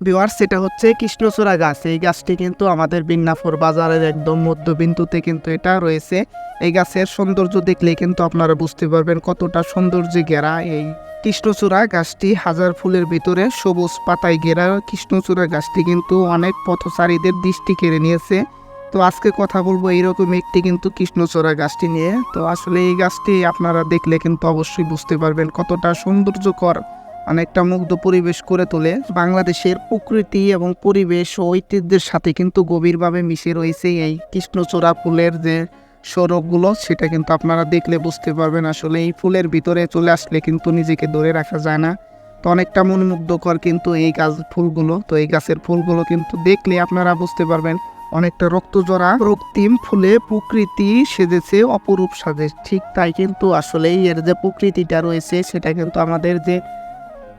Beware সেটা হচ্ছে কৃষ্ণচূড়া গাছ। এই গাছটি কিন্তু আমাদের বিন্নাফর বাজারের একদম মধ্যবিন্দুতে কিন্তু এটা রয়েছে। এই গাছের সৌন্দর্য দেখলে কিন্তু আপনারা বুঝতে পারবেন কতটা সৌন্দর্যে ঘেরা এই কৃষ্ণচূড়া গাছটি। হাজার ফুলের ভিতরে সবুজ পাতায় ঘেরা কৃষ্ণচূড়া গাছটি কিন্তু অনেক পথচারীদের দৃষ্টি কেড়ে নিয়েছে। তো আজকে কথা বলব এইরকম একটি কিন্তু কৃষ্ণচূড়া গাছটি নিয়ে। তো আসলে এই গাছটি আপনারা দেখলে কিন্তু অবশ্যই বুঝতে পারবেন কতটা সৌন্দর্যকর। অনেকটা মুগ্ধ পরিবেশ করে তোলে। বাংলাদেশের প্রকৃতি এবং পরিবেশ ও ঐতিহ্যের সাথে কিন্তু গভীরভাবে মিশে রয়েছে এই কৃষ্ণচূড়া ফুলের যে সৌরভগুলো সেটা কিন্তু আপনারা দেখলে বুঝতে পারবেন আসলে এই ফুলের ভিতরে চলে আসলে কিন্তু নিজেকে ধরে রাখা যায় না। তো অনেকটা মনোমুগ্ধকর কিন্তু এই গাছ ফুলগুলো। তো এই গাছের ফুলগুলো কিন্তু দেখলে আপনারা বুঝতে পারবেন অনেকটা রক্তজরা রক্তিম ফুলে প্রকৃতি সেজেছে, অপরূপ সাজে। ঠিক তাই কিন্তু আসলে এর যে প্রকৃতিটা রয়েছে, সেটা কিন্তু আমাদের যে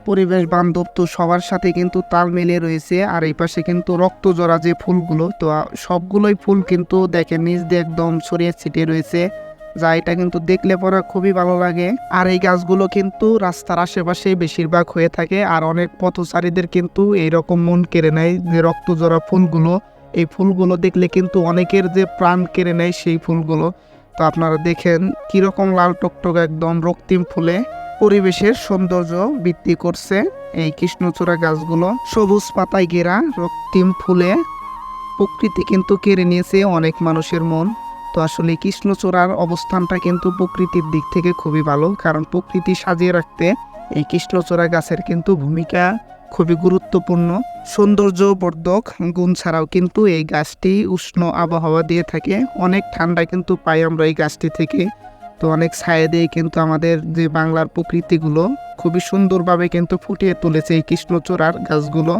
পরিবেশ বান্ধব তো সবার সাথে কিন্তু তাল মিলে রয়েছে, আর এই পাশে কিন্তু রক্তজরা যে ফুলগুলো, তো সবগুলোই ফুল কিন্তু দেখেন নিজ দিয়ে একদম ছড়িয়ে ছিটিয়ে রয়েছে, যা এটা কিন্তু দেখলে পরে খুবই ভালো লাগে। আর এই গাছগুলো কিন্তু রাস্তার আশেপাশে বেশিরভাগ হয়ে থাকে, আর অনেক পথচারীদের কিন্তু এইরকম মন কেড়ে নেয় যে রক্তজরা ফুলগুলো, এই ফুলগুলো দেখলে কিন্তু অনেকের যে প্রাণ কেড়ে নেয় সেই ফুলগুলো। তো আপনারা দেখেন কীরকম লাল টকটক একদম রক্তিম ফুলে। পরিবেশের সৌন্দর্য বৃদ্ধি করছে। এই কৃষ্ণচূড়া গাছগুলো সবুজ পাতায় ঘেরা, রক্তিম ফুলে প্রকৃতি কিন্তু কেড়ে নিয়েছে অনেক মানুষের মন। তো আসলে কৃষ্ণচূড়ার অবস্থানটা কিন্তু প্রকৃতির দিক থেকে খুবই ভালো, কারণ প্রকৃতি সাজিয়ে রাখতে এই কৃষ্ণচূড়া গাছের কিন্তু ভূমিকা খুবই গুরুত্বপূর্ণ। সৌন্দর্য বর্ধক গুণ ছাড়াও কিন্তু এই গাছটি উষ্ণ আবহাওয়া দিয়ে থাকে। অনেক ঠান্ডা কিন্তু পাই আমরা এই গাছটি থেকে। তো অনেক ছায়া দিয়ে কিন্তু আমাদের যে বাংলার প্রকৃতিগুলো খুবই সুন্দরভাবে কিন্তু ফুটিয়ে তুলেছে এই কৃষ্ণচূড়ার গাছগুলো।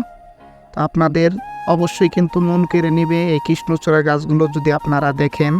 তো আপনাদের অবশ্যই কিন্তু মন কেড়ে নেবে এই কৃষ্ণচূড়া গাছগুলো যদি আপনারা দেখেন।